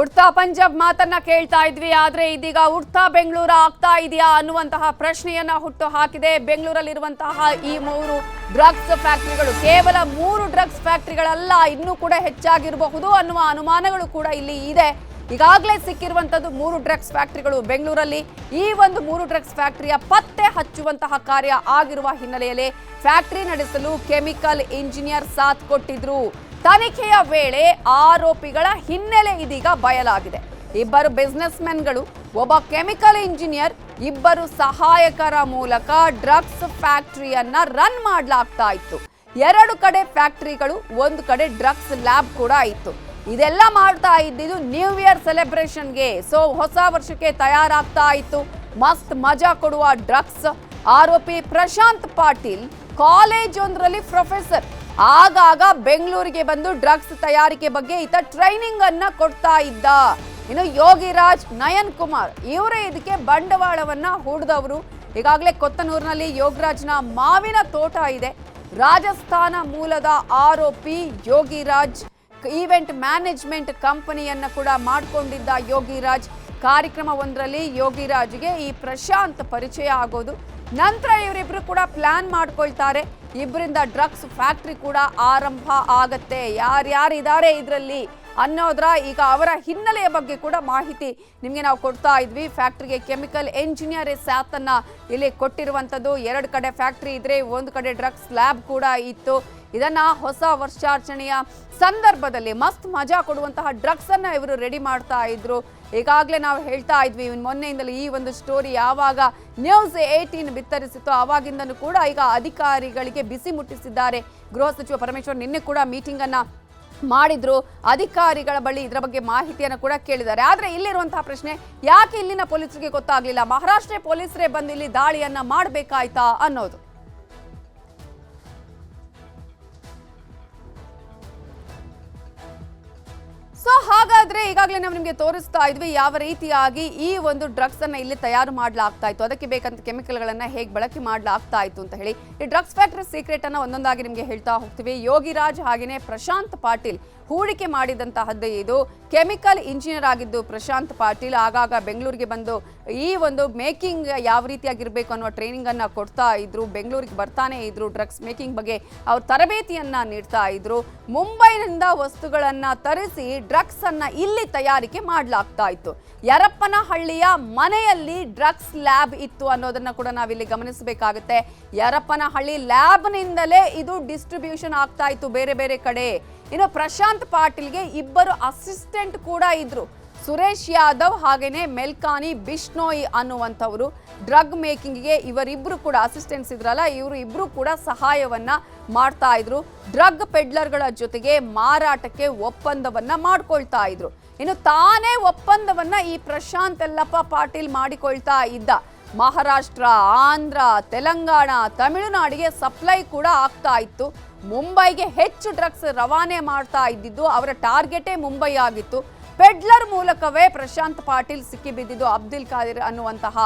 ಉಡ್ತಾ ಪಂಜಾಬ್ ಮಾತನ್ನ ಕೇಳ್ತಾ ಇದ್ವಿ, ಆದ್ರೆ ಇದೀಗ ಉಡ್ತಾ ಬೆಂಗಳೂರು ಆಗ್ತಾ ಇದೆಯಾ ಅನ್ನುವಂತಹ ಪ್ರಶ್ನೆಯನ್ನ ಹುಟ್ಟು ಹಾಕಿದೆ. ಬೆಂಗಳೂರಲ್ಲಿರುವಂತಹ ಈ ಮೂರು ಡ್ರಗ್ಸ್ ಫ್ಯಾಕ್ಟರಿಗಳು ಕೇವಲ ಮೂರು ಡ್ರಗ್ಸ್ ಫ್ಯಾಕ್ಟರಿಗಳಲ್ಲ ಇನ್ನೂ ಕೂಡ ಹೆಚ್ಚಾಗಿರಬಹುದು ಅನ್ನುವ ಅನುಮಾನಗಳು ಕೂಡ ಇಲ್ಲಿ ಇದೆ. ಈಗಾಗಲೇ ಸಿಕ್ಕಿರುವಂತದ್ದು ಮೂರು ಡ್ರಗ್ಸ್ ಫ್ಯಾಕ್ಟರಿಗಳು ಬೆಂಗಳೂರಲ್ಲಿ. ಈ ಒಂದು ಮೂರು ಡ್ರಗ್ಸ್ ಫ್ಯಾಕ್ಟರಿಯ ಪತ್ತೆ ಹಚ್ಚುವಂತಹ ಕಾರ್ಯ ಆಗಿರುವ ಹಿನ್ನೆಲೆಯಲ್ಲಿ ಫ್ಯಾಕ್ಟರಿ ನಡೆಸಲು ಕೆಮಿಕಲ್ ಇಂಜಿನಿಯರ್ ಸಾಥ್ ಕೊಟ್ಟಿದ್ರು. ತನಿಖೆಯ ವೇಳೆ ಆರೋಪಿಗಳ ಹಿನ್ನೆಲೆ ಇದೀಗ ಬಯಲಾಗಿದೆ. ಇಬ್ಬರು ಬಿಸ್ನೆಸ್ ಮೆನ್ಗಳು ಒಬ್ಬ ಕೆಮಿಕಲ್ ಇಂಜಿನಿಯರ್, ಇಬ್ಬರು ಸಹಾಯಕರ ಮೂಲಕ ಡ್ರಗ್ಸ್ ಫ್ಯಾಕ್ಟರಿಯನ್ನ ರನ್ ಮಾಡಲಾಗ್ತಾ ಇತ್ತು. ಎರಡು ಕಡೆ ಫ್ಯಾಕ್ಟರಿಗಳು, ಒಂದು ಕಡೆ ಡ್ರಗ್ಸ್ ಲ್ಯಾಬ್ ಕೂಡ ಇತ್ತು. ಇದೆಲ್ಲ ಮಾಡ್ತಾ ಇದ್ದಿದ್ದು ನ್ಯೂ ಇಯರ್ ಸೆಲೆಬ್ರೇಷನ್ಗೆ. ಸೊ, ಹೊಸ ವರ್ಷಕ್ಕೆ ತಯಾರಾಗ್ತಾ ಇತ್ತು. ಮಸ್ತ್ ಮಜಾ ಕೊಡುವ ಡ್ರಗ್ಸ್. ಆರೋಪಿ ಪ್ರಶಾಂತ್ ಪಾಟೀಲ್, ಕಾಲೇಜ್ ಒಂದರಲ್ಲಿ ಪ್ರೊಫೆಸರ್. ಆಗಾಗ ಬೆಂಗಳೂರಿಗೆ ಬಂದು ಡ್ರಗ್ಸ್ ತಯಾರಿಕೆ ಬಗ್ಗೆ ಈತ ಟ್ರೈನಿಂಗ್ ಅನ್ನ ಕೊಡ್ತಾ ಇದ್ದ. ಇನ್ನು ಯೋಗಿರಾಜ್, ನಯನ್ ಕುಮಾರ್ ಇವರೇ ಇದಕ್ಕೆ ಬಂಡವಾಳವನ್ನ ಹೂಡಿದವರು. ಈಗಾಗಲೇ ಕೊತ್ತನೂರಿನಲ್ಲಿ ಯೋಗರಾಜ್ನ ಮಾವಿನ ತೋಟ ಇದೆ. ರಾಜಸ್ಥಾನ ಮೂಲದ ಆರೋಪಿ ಯೋಗಿರಾಜ್ ಈವೆಂಟ್ ಮ್ಯಾನೇಜ್ಮೆಂಟ್ ಕಂಪನಿಯನ್ನು ಕೂಡ ಮಾಡಿಕೊಂಡಿದ್ದ ಯೋಗಿರಾಜ್. ಕಾರ್ಯಕ್ರಮವೊಂದರಲ್ಲಿ ಯೋಗಿರಾಜ್ಗೆ ಈ ಪ್ರಶಾಂತ್ ಪರಿಚಯ ಆಗೋದು. ನಂತರ ಇವರಿಬ್ರು ಕೂಡ ಪ್ಲಾನ್ ಮಾಡ್ಕೊಳ್ತಾರೆ. ಇಬ್ಬರಿಂದ ಡ್ರಗ್ಸ್ ಫ್ಯಾಕ್ಟ್ರಿ ಕೂಡ ಆರಂಭ ಆಗತ್ತೆ. ಯಾರ್ಯಾರಿದ್ದಾರೆ ಇದರಲ್ಲಿ ಅನ್ನೋದ್ರ ಈಗ ಅವರ ಹಿನ್ನೆಲೆಯ ಬಗ್ಗೆ ಕೂಡ ಮಾಹಿತಿ ನಿಮಗೆ ನಾವು ಕೊಡ್ತಾ ಇದ್ವಿ. ಫ್ಯಾಕ್ಟ್ರಿಗೆ ಕೆಮಿಕಲ್ ಎಂಜಿನಿಯರ್ ಸ್ಯಾತನ್ನ ಇಲ್ಲಿ ಕೊಟ್ಟಿರುವಂಥದ್ದು. ಎರಡು ಕಡೆ ಫ್ಯಾಕ್ಟ್ರಿ ಇದ್ರೆ ಒಂದು ಕಡೆ ಡ್ರಗ್ಸ್ ಲ್ಯಾಬ್ ಕೂಡ ಇತ್ತು. ಇದನ್ನ ಹೊಸ ವರ್ಷಾಚರಣೆಯ ಸಂದರ್ಭದಲ್ಲಿ ಮಸ್ತ್ ಮಜಾ ಕೊಡುವಂತಹ ಡ್ರಗ್ಸ್ ಅನ್ನ ಇವರು ರೆಡಿ ಮಾಡ್ತಾ ಇದ್ರು. ಈಗಾಗಲೇ ನಾವು ಹೇಳ್ತಾ ಇದ್ವಿ, ಇವ್ನ್ ಮೊನ್ನೆಯಿಂದಲೂ ಈ ಒಂದು ಸ್ಟೋರಿ ಯಾವಾಗ ನ್ಯೂಸ್ ಏಯ್ಟೀನ್ ಬಿತ್ತರಿಸಿತ್ತು ಆವಾಗಿಂದನೂ ಕೂಡ ಈಗ ಅಧಿಕಾರಿಗಳಿಗೆ ಬಿಸಿ ಮುಟ್ಟಿಸಿದ್ದಾರೆ. ಗೃಹ ಸಚಿವ ಪರಮೇಶ್ವರ್ ನಿನ್ನೆ ಕೂಡ ಮೀಟಿಂಗ್ ಅನ್ನ ಮಾಡಿದ್ರು. ಅಧಿಕಾರಿಗಳ ಬಳಿ ಇದರ ಬಗ್ಗೆ ಮಾಹಿತಿಯನ್ನು ಕೂಡ ಕೇಳಿದ್ದಾರೆ. ಆದರೆ ಇಲ್ಲಿರುವಂತಹ ಪ್ರಶ್ನೆ, ಯಾಕೆ ಇಲ್ಲಿನ ಪೊಲೀಸರಿಗೆ ಗೊತ್ತಾಗಲಿಲ್ಲ? ಮಹಾರಾಷ್ಟ್ರ ಪೊಲೀಸರೇ ಬಂದು ಇಲ್ಲಿ ದಾಳಿಯನ್ನ ಮಾಡಬೇಕಾಯ್ತಾ ಅನ್ನೋದು. ಹಾಗಾದ್ರೆ ಈಗಾಗಲೇ ನಾವು ನಿಮಗೆ ತೋರಿಸ್ತಾ ಇದ್ವಿ ಯಾವ ರೀತಿಯಾಗಿ ಈ ಒಂದು ಡ್ರಗ್ಸ್ ಅನ್ನ ಇಲ್ಲಿ ತಯಾರು ಮಾಡ್ಲಾಗ್ತಾ ಇತ್ತು. ಅದಕ್ಕೆ ಬೇಕಂತ ಕೆಮಿಕಲ್ಗಳನ್ನ ಹೇಗೆ ಬಳಕೆ ಮಾಡ್ಲಾಗ್ತಾ ಇತ್ತು ಅಂತ ಹೇಳಿ ಈ ಡ್ರಗ್ಸ್ ಫ್ಯಾಕ್ಟರಿ ಸೀಕ್ರೆಟ್ ಅನ್ನ ಒಂದೊಂದಾಗಿ ನಿಮಗೆ ಹೇಳ್ತಾ ಹೋಗ್ತೀವಿ. ಯೋಗಿರಾಜ್ ಹಾಗೇನೆ ಪ್ರಶಾಂತ್ ಪಾಟೀಲ್ ಹೂಡಿಕೆ ಮಾಡಿದಂತಹದ್ದೇ ಇದು. ಕೆಮಿಕಲ್ ಇಂಜಿನಿಯರ್ ಆಗಿದ್ದು ಪ್ರಶಾಂತ್ ಪಾಟೀಲ್. ಆಗಾಗ ಬೆಂಗಳೂರಿಗೆ ಬಂದು ಈ ಒಂದು ಮೇಕಿಂಗ್ ಯಾವ ರೀತಿಯಾಗಿರ್ಬೇಕು ಅನ್ನೋ ಟ್ರೈನಿಂಗ್ ಅನ್ನ ಕೊಡ್ತಾ ಇದ್ರು. ಬೆಂಗಳೂರಿಗೆ ಬರ್ತಾನೆ ಇದ್ರು ಡ್ರಗ್ಸ್ ಮೇಕಿಂಗ್ ಬಗ್ಗೆ ಅವ್ರ ತರಬೇತಿಯನ್ನ ನೀಡ್ತಾ ಇದ್ರು. ಮುಂಬೈನಿಂದ ವಸ್ತುಗಳನ್ನ ತರಿಸಿ ಡ್ರಗ್ಸ್ ಅನ್ನ ಇಲ್ಲಿ ತಯಾರಿಕೆ ಮಾಡಲಾಗ್ತಾ ಇತ್ತು. ಯರಪ್ಪನಹಳ್ಳಿಯ ಮನೆಯಲ್ಲಿ ಡ್ರಗ್ಸ್ ಲ್ಯಾಬ್ ಇತ್ತು ಅನ್ನೋದನ್ನ ಕೂಡ ನಾವಿಲ್ಲಿ ಗಮನಿಸಬೇಕಾಗುತ್ತೆ. ಯರಪ್ಪನಹಳ್ಳಿ ಲ್ಯಾಬ್ನಿಂದಲೇ ಇದು ಡಿಸ್ಟ್ರಿಬ್ಯೂಷನ್ ಆಗ್ತಾ ಇತ್ತು ಬೇರೆ ಬೇರೆ ಕಡೆ. ಇನ್ನು ಪ್ರಶಾಂತ್ ಪಾಟೀಲ್ಗೆ ಇಬ್ಬರು ಅಸಿಸ್ಟೆಂಟ್ ಕೂಡ ಇದ್ರು. ಸುರೇಶ್ ಯಾದವ್ ಹಾಗೆಯೇ ಮೆಲ್ಕಾನಿ, ಬಿಷ್ಣೋಯಿ ಅನ್ನುವಂಥವರು ಡ್ರಗ್ ಮೇಕಿಂಗ್ಗೆ ಇವರಿಬ್ಬರು ಕೂಡ ಅಸಿಸ್ಟೆಂಟ್ಸ್ ಇದ್ರಲ್ಲ, ಇವರು ಇಬ್ಬರು ಕೂಡ ಸಹಾಯವನ್ನ ಮಾಡ್ತಾ ಇದ್ರು. ಡ್ರಗ್ ಪೆಡ್ಲರ್ಗಳ ಜೊತೆಗೆ ಮಾರಾಟಕ್ಕೆ ಒಪ್ಪಂದವನ್ನ ಮಾಡ್ಕೊಳ್ತಾ ಇದ್ರು. ಇನ್ನು ತಾನೇ ಒಪ್ಪಂದವನ್ನ ಈ ಪ್ರಶಾಂತ್ ಎಲ್ಲಪ್ಪ ಪಾಟೀಲ್ ಮಾಡಿಕೊಳ್ತಾ ಇದ್ದ. ಮಹಾರಾಷ್ಟ್ರ, ಆಂಧ್ರ, ತೆಲಂಗಾಣ, ತಮಿಳುನಾಡಿಗೆ ಸಪ್ಲೈ ಕೂಡ ಆಗ್ತಾ ಇತ್ತು. ಮುಂಬೈಗೆ ಹೆಚ್ಚು ಡ್ರಗ್ಸ್ ರವಾನೆ ಮಾಡ್ತಾ ಇದ್ದಿದ್ದು ಅವರ ಟಾರ್ಗೆಟೇ ಮುಂಬೈ ಆಗಿತ್ತು. ಪೆಡ್ಲರ್ ಮೂಲಕವೇ ಪ್ರಶಾಂತ್ ಪಾಟೀಲ್ ಸಿಕ್ಕಿಬಿದ್ದಿದ್ದು ಅಬ್ದುಲ್ ಖಾದಿರ್ ಅನ್ನುವಂತಹ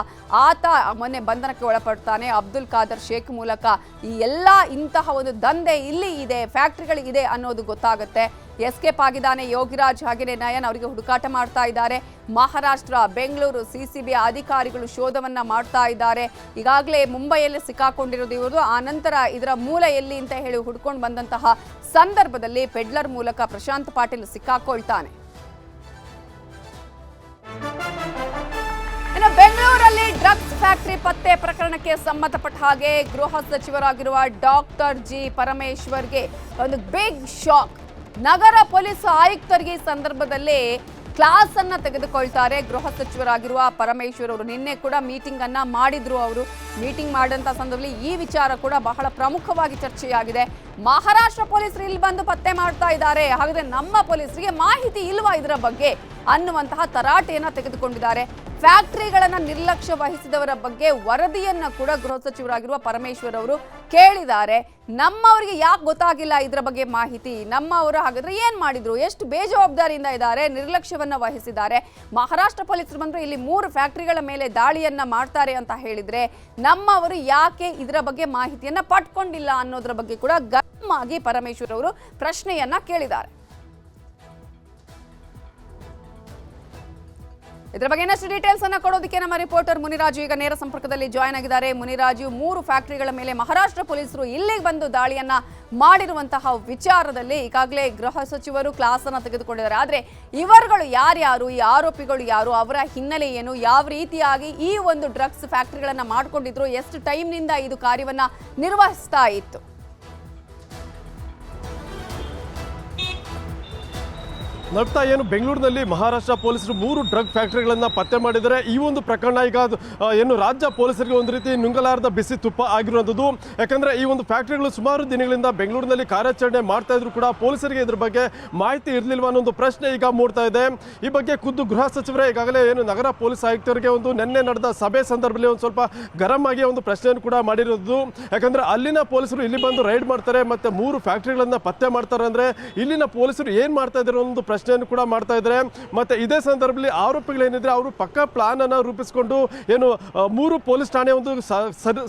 ಆತ ಮೊನ್ನೆ ಬಂಧನಕ್ಕೆ ಒಳಪಡ್ತಾನೆ. ಅಬ್ದುಲ್ ಖಾದರ್ ಶೇಖ್ ಮೂಲಕ ಈ ಎಲ್ಲ ಇಂತಹ ಒಂದು ದಂಧೆ ಇಲ್ಲಿ ಇದೆ, ಫ್ಯಾಕ್ಟ್ರಿಗಳು ಇದೆ ಅನ್ನೋದು ಗೊತ್ತಾಗುತ್ತೆ. ಎಸ್ಕೇಪ್ ಆಗಿದ್ದಾನೆ ಯೋಗಿರಾಜ್ ಹಾಗೆಯೇ ನಯನ್ ಅವರಿಗೆ ಹುಡುಕಾಟ ಮಾಡ್ತಾ ಇದ್ದಾರೆ. ಮಹಾರಾಷ್ಟ್ರ, ಬೆಂಗಳೂರು ಸಿಸಿಬಿ ಅಧಿಕಾರಿಗಳು ಶೋಧವನ್ನ ಮಾಡ್ತಾ ಇದ್ದಾರೆ. ಈಗಾಗಲೇ ಮುಂಬೈಯಲ್ಲಿ ಸಿಕ್ಕಾಕೊಂಡಿರೋದು ಇವರು ಆ ನಂತರ ಇದರ ಮೂಲ ಎಲ್ಲಿ ಅಂತ ಹೇಳಿ ಹುಡ್ಕೊಂಡು ಬಂದಂತಹ ಸಂದರ್ಭದಲ್ಲಿ ಪೆಡ್ಲರ್ ಮೂಲಕ ಪ್ರಶಾಂತ್ ಪಾಟೀಲ್ ಸಿಕ್ಕಾಕೊಳ್ತಾನೆ. ಫ್ಯಾಕ್ಟರಿ ಪತ್ತೆ ಪ್ರಕರಣಕ್ಕೆ ಸಂಬಂಧಪಟ್ಟ ಹಾಗೆ ಗೃಹ ಸಚಿವರಾಗಿರುವ ಡಾಕ್ಟರ್ ಜಿ ಪರಮೇಶ್ವರ್ಗೆ ಒಂದು ಬಿಗ್ ಶಾಕ್. ನಗರ ಪೊಲೀಸ್ ಆಯುಕ್ತರಿಗೆ ಸಂದರ್ಭದಲ್ಲಿ ಕ್ಲಾಸ್ ಅನ್ನ ತೆಗೆದುಕೊಳ್ತಾರೆ. ಗೃಹ ಸಚಿವರಾಗಿರುವ ಪರಮೇಶ್ವರ್ ಅವರು ನಿನ್ನೆ ಕೂಡ ಮೀಟಿಂಗ್ ಅನ್ನ ಮಾಡಿದ್ರು ಅವರು. ಮೀಟಿಂಗ್ ಮಾಡಿದಂತ ಸಂದರ್ಭದಲ್ಲಿ ಈ ವಿಚಾರ ಕೂಡ ಬಹಳ ಪ್ರಮುಖವಾಗಿ ಚರ್ಚೆಯಾಗಿದೆ. ಮಹಾರಾಷ್ಟ್ರ ಪೊಲೀಸರು ಇಲ್ಲಿ ಬಂದು ಪತ್ತೆ ಮಾಡ್ತಾ ಇದ್ದಾರೆ. ಹಾಗಾದ್ರೆ ನಮ್ಮ ಪೊಲೀಸರಿಗೆ ಮಾಹಿತಿ ಇಲ್ವಾ ಇದರ ಬಗ್ಗೆ ಅನ್ನುವಂತಹ ತರಾಟೆಯನ್ನ ತೆಗೆದುಕೊಂಡಿದ್ದಾರೆ. ಫ್ಯಾಕ್ಟರಿಗಳನ್ನ ನಿರ್ಲಕ್ಷ್ಯ ವಹಿಸಿದವರ ಬಗ್ಗೆ ವರದಿಯನ್ನ ಕೂಡ ಗೃಹ ಸಚಿವರಾಗಿರುವ ಪರಮೇಶ್ವರ್ ಅವರು ಕೇಳಿದ್ದಾರೆ. ನಮ್ಮವರಿಗೆ ಯಾಕೆ ಗೊತ್ತಾಗಿಲ್ಲ ಇದರ ಬಗ್ಗೆ ಮಾಹಿತಿ? ನಮ್ಮವರು ಹಾಗಾದ್ರೆ ಏನ್ ಮಾಡಿದ್ರು? ಎಷ್ಟು ಬೇಜವಾಬ್ದಾರಿಯಿಂದ ಇದ್ದಾರೆ, ನಿರ್ಲಕ್ಷ್ಯವನ್ನ ವಹಿಸಿದ್ದಾರೆ. ಮಹಾರಾಷ್ಟ್ರ ಪೊಲೀಸರು ಬಂದ್ರೆ ಇಲ್ಲಿ ಮೂರು ಫ್ಯಾಕ್ಟರಿಗಳ ಮೇಲೆ ದಾಳಿಯನ್ನ ಮಾಡ್ತಾರೆ ಅಂತ ಹೇಳಿದ್ರೆ ನಮ್ಮವರು ಯಾಕೆ ಇದರ ಬಗ್ಗೆ ಮಾಹಿತಿಯನ್ನ ಪಟ್ಕೊಂಡಿಲ್ಲ ಅನ್ನೋದ್ರ ಬಗ್ಗೆ ಕೂಡ ಗಮ್ಮಾಗಿ ಪರಮೇಶ್ವರ್ ಅವರು ಪ್ರಶ್ನೆಯನ್ನ ಕೇಳಿದ್ದಾರೆ. ಇದ್ರ ಬಗ್ಗೆ ಇನ್ನಷ್ಟು ಡೀಟೇಲ್ಸ್ ಅನ್ನು ಕೊಡೋದಕ್ಕೆ ನಮ್ಮ ರಿಪೋರ್ಟರ್ ಮುನಿರಾಜು ಈಗ ನೇರ ಸಂಪರ್ಕದಲ್ಲಿ ಜಾಯ್ನ್ ಆಗಿದ್ದಾರೆ. ಮುನಿರಾಜು, ಮೂರು ಫ್ಯಾಕ್ಟರಿಗಳ ಮೇಲೆ ಮಹಾರಾಷ್ಟ್ರ ಪೊಲೀಸರು ಇಲ್ಲಿಗೆ ಬಂದು ದಾಳಿಯನ್ನ ಮಾಡಿರುವಂತಹ ವಿಚಾರದಲ್ಲಿ ಈಗಾಗಲೇ ಗೃಹ ಸಚಿವರು ಕ್ಲಾಸ್ ಅನ್ನ ತೆಗೆದುಕೊಂಡಿದ್ದಾರೆ. ಆದ್ರೆ ಇವರುಗಳು ಯಾರ್ಯಾರು, ಈ ಆರೋಪಿಗಳು ಯಾರು, ಅವರ ಹಿನ್ನೆಲೆ ಏನು, ಯಾವ ರೀತಿಯಾಗಿ ಈ ಒಂದು ಡ್ರಗ್ಸ್ ಫ್ಯಾಕ್ಟರಿಗಳನ್ನ ಮಾಡ್ಕೊಂಡಿದ್ರು, ಎಷ್ಟು ಟೈಮ್ನಿಂದ ಇದು ಕಾರ್ಯವನ್ನ ನಿರ್ವಹಿಸ್ತಾ ಇತ್ತು? ನಡ್ತಾ ಏನು? ಬೆಂಗಳೂರಿನಲ್ಲಿ ಮಹಾರಾಷ್ಟ್ರ ಪೊಲೀಸರು ಮೂರು ಡ್ರಗ್ ಫ್ಯಾಕ್ಟರಿಗಳನ್ನು ಪತ್ತೆ ಮಾಡಿದರೆ ಈ ಒಂದು ಪ್ರಕರಣ ಈಗ ಏನು ರಾಜ್ಯ ಪೊಲೀಸರಿಗೆ ಒಂದು ರೀತಿ ನುಂಗಲಾರದ ಬಿಸಿ ತುಪ್ಪ ಆಗಿರುವಂಥದ್ದು. ಯಾಕಂದರೆ ಈ ಒಂದು ಫ್ಯಾಕ್ಟರಿಗಳು ಸುಮಾರು ದಿನಗಳಿಂದ ಬೆಂಗಳೂರಿನಲ್ಲಿ ಕಾರ್ಯಾಚರಣೆ ಮಾಡ್ತಾ ಇದ್ರು ಕೂಡ ಪೊಲೀಸರಿಗೆ ಇದ್ರ ಬಗ್ಗೆ ಮಾಹಿತಿ ಇರಲಿಲ್ವ ಅನ್ನೋ ಒಂದು ಪ್ರಶ್ನೆ ಈಗ ಮೂಡ್ತಾ ಇದೆ. ಈ ಬಗ್ಗೆ ಖುದ್ದು ಗೃಹ ಸಚಿವರೇ ಈಗಾಗಲೇ ಏನು ನಗರ ಪೊಲೀಸ್ ಆಯುಕ್ತರಿಗೆ ಒಂದು ನಿನ್ನೆ ನಡೆದ ಸಭೆ ಸಂದರ್ಭದಲ್ಲಿ ಒಂದು ಸ್ವಲ್ಪ ಗರಂ ಆಗಿ ಒಂದು ಪ್ರಶ್ನೆಯನ್ನು ಕೂಡ ಮಾಡಿರೋದು. ಯಾಕಂದರೆ ಅಲ್ಲಿನ ಪೊಲೀಸರು ಇಲ್ಲಿ ಬಂದು ರೈಡ್ ಮಾಡ್ತಾರೆ, ಮತ್ತು ಮೂರು ಫ್ಯಾಕ್ಟರಿಗಳನ್ನು ಪತ್ತೆ ಮಾಡ್ತಾರೆ ಅಂದರೆ ಇಲ್ಲಿನ ಪೊಲೀಸರು ಏನು ಮಾಡ್ತಾ ಇದ್ದಾರೆ ಒಂದು ಒಂದು ಪ್ರಶ್ನೆಯನ್ನು ಕೂಡ ಮಾಡ್ತಾ ಇದ್ದಾರೆ ಮತ್ತೆ ಇದೇ ಸಂದರ್ಭದಲ್ಲಿ ಆರೋಪಿಗಳೇನಿದ್ರೆ ಅವರು ಪಕ್ಕ ಪ್ಲಾನ್ ಅನ್ನ ರೂಪಿಸಿಕೊಂಡು ಏನು ಮೂರು ಪೊಲೀಸ್ ಠಾಣೆ ಒಂದು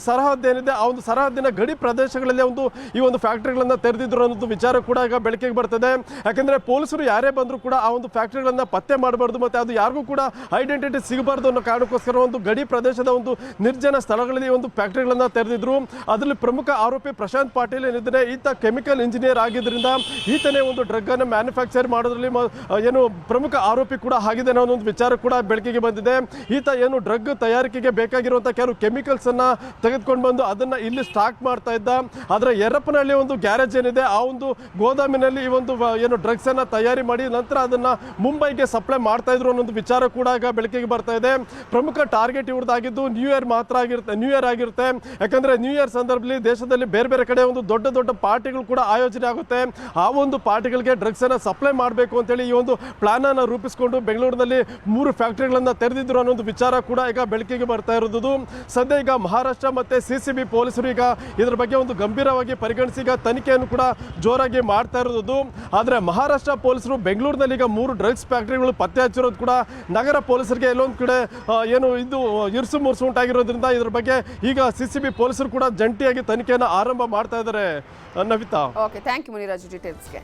ಸರಹದ್ದು ಏನಿದೆ, ಆ ಒಂದು ಸರಹದ್ದಿನ ಗಡಿ ಪ್ರದೇಶಗಳಲ್ಲಿ ಒಂದು ಈ ಒಂದು ಫ್ಯಾಕ್ಟ್ರಿಗಳನ್ನು ತೆರೆದಿದ್ರು ಅನ್ನೋದು ವಿಚಾರ ಕೂಡ ಈಗ ಬೆಳಕಿಗೆ ಬರ್ತದೆ. ಯಾಕೆಂದರೆ ಪೊಲೀಸರು ಯಾರೇ ಬಂದರೂ ಕೂಡ ಆ ಒಂದು ಫ್ಯಾಕ್ಟರಿಗಳನ್ನ ಪತ್ತೆ ಮಾಡಬಾರ್ದು, ಮತ್ತೆ ಅದು ಯಾರಿಗೂ ಕೂಡ ಐಡೆಂಟಿಟಿ ಸಿಗಬಾರ್ದು ಅನ್ನೋ ಕಾರಣಕ್ಕೋಸ್ಕರ ಒಂದು ಗಡಿ ಪ್ರದೇಶದ ಒಂದು ನಿರ್ಜನ ಸ್ಥಳಗಳಲ್ಲಿ ಒಂದು ಫ್ಯಾಕ್ಟ್ರಿಗಳನ್ನು ತೆರೆದಿದ್ರು. ಅದರಲ್ಲಿ ಪ್ರಮುಖ ಆರೋಪಿ ಪ್ರಶಾಂತ್ ಪಾಟೀಲ್ ಏನಿದ್ರೆ, ಈತ ಕೆಮಿಕಲ್ ಇಂಜಿನಿಯರ್ ಆಗಿದ್ದರಿಂದ ಈತನೇ ಒಂದು ಡ್ರಗ್ ಅನ್ನು ಮ್ಯಾನುಫ್ಯಾಕ್ಚರ್ ಮಾಡೋದ್ರಲ್ಲಿ ಏನು ಪ್ರಮುಖ ಆರೋಪಿ ಕೂಡ ಆಗಿದೆ ಅನ್ನೋ ಒಂದು ವಿಚಾರ ಕೂಡ ಬೆಳಕಿಗೆ ಬಂದಿದೆ. ಈತ ಏನು ಡ್ರಗ್ ತಯಾರಿಕೆಗೆ ಬೇಕಾಗಿರುವಂಥ ಕೆಲವು ಕೆಮಿಕಲ್ಸ್ ಅನ್ನ ತೆಗೆದುಕೊಂಡು ಬಂದು ಅದನ್ನ ಇಲ್ಲಿ ಸ್ಟಾಕ್ ಮಾಡ್ತಾ ಇದ್ದ. ಆದರೆ ಯರಪ್ಪನಹಳ್ಳಿ ಒಂದು ಗ್ಯಾರೇಜ್ ಏನಿದೆ, ಆ ಒಂದು ಗೋದಾಮಿನಲ್ಲಿ ಈ ಒಂದು ಏನು ಡ್ರಗ್ಸ್ ಅನ್ನ ತಯಾರಿ ಮಾಡಿ ನಂತರ ಅದನ್ನ ಮುಂಬೈಗೆ ಸಪ್ಲೈ ಮಾಡ್ತಾ ಇದ್ರು ಅನ್ನೋ ಒಂದು ವಿಚಾರ ಕೂಡ ಈಗ ಬೆಳಕಿಗೆ ಬರ್ತಾ ಇದೆ. ಪ್ರಮುಖ ಟಾರ್ಗೆಟ್ ಇವ್ರದ್ದಾಗಿದ್ದು ನ್ಯೂ ಇಯರ್ ಮಾತ್ರ ಆಗಿರುತ್ತೆ, ನ್ಯೂ ಇಯರ್ ಆಗಿರುತ್ತೆ. ಯಾಕಂದ್ರೆ ನ್ಯೂ ಇಯರ್ ಸಂದರ್ಭದಲ್ಲಿ ದೇಶದಲ್ಲಿ ಬೇರೆ ಬೇರೆ ಕಡೆ ಒಂದು ದೊಡ್ಡ ದೊಡ್ಡ ಪಾರ್ಟಿಗಳು ಕೂಡ ಆಯೋಜನೆ ಆಗುತ್ತೆ. ಆ ಒಂದು ಪಾರ್ಟಿಗಳಿಗೆ ಡ್ರಗ್ಸ್ ಅನ್ನ ಸಪ್ಲೈ ಮಾಡಬೇಕು ಅಂತೇಳಿ ಈ ಒಂದು ಪ್ಲಾನ್ ಅನ್ನ ರೂಪಿಸಿಕೊಂಡು ಬೆಂಗಳೂರಿನಲ್ಲಿ ಮೂರು ಫ್ಯಾಕ್ಟರಿಗಳನ್ನು ತೆರೆದಿದ್ರು ಅನ್ನೋ ಒಂದು ವಿಚಾರ ಕೂಡ ಈಗ ಬೆಳಕಿಗೆ ಬರ್ತಾ ಇರೋದು ಸದ್ಯ ಈಗ ಮಹಾರಾಷ್ಟ್ರ ಮತ್ತೆ ಸಿ ಸಿ ಬಿ ಪೊಲೀಸರು ಈಗ ಇದ್ರ ಬಗ್ಗೆ ಒಂದು ಗಂಭೀರವಾಗಿ ಪರಿಗಣಿಸಿ ಈಗ ತನಿಖೆಯನ್ನು ಕೂಡ ಜೋರಾಗಿ ಮಾಡ್ತಾ ಇರೋದು ಆದರೆ ಮಹಾರಾಷ್ಟ್ರ ಪೊಲೀಸರು ಬೆಂಗಳೂರಿನಲ್ಲಿ ಈಗ ಮೂರು ಡ್ರಗ್ಸ್ ಫ್ಯಾಕ್ಟರಿಗಳು ಪತ್ತೆ ಹಚ್ಚಿರೋದು ಕೂಡ ನಗರ ಪೊಲೀಸರಿಗೆ ಎಲ್ಲೊಂದು ಕಡೆ ಏನು ಇದು ಇರ್ಸು ಮುರ್ಸು ಉಂಟಾಗಿರೋದ್ರಿಂದ ಇದ್ರ ಬಗ್ಗೆ ಈಗ ಸಿ ಸಿ ಬಿ ಪೊಲೀಸರು ಕೂಡ ಜಂಟಿಯಾಗಿ ತನಿಖೆಯನ್ನು ಆರಂಭ ಮಾಡ್ತಾ ಇದ್ದಾರೆ. Navitha. Okay thank you Muniraju ಡೀಟೇಲ್ಸ್ಗೆ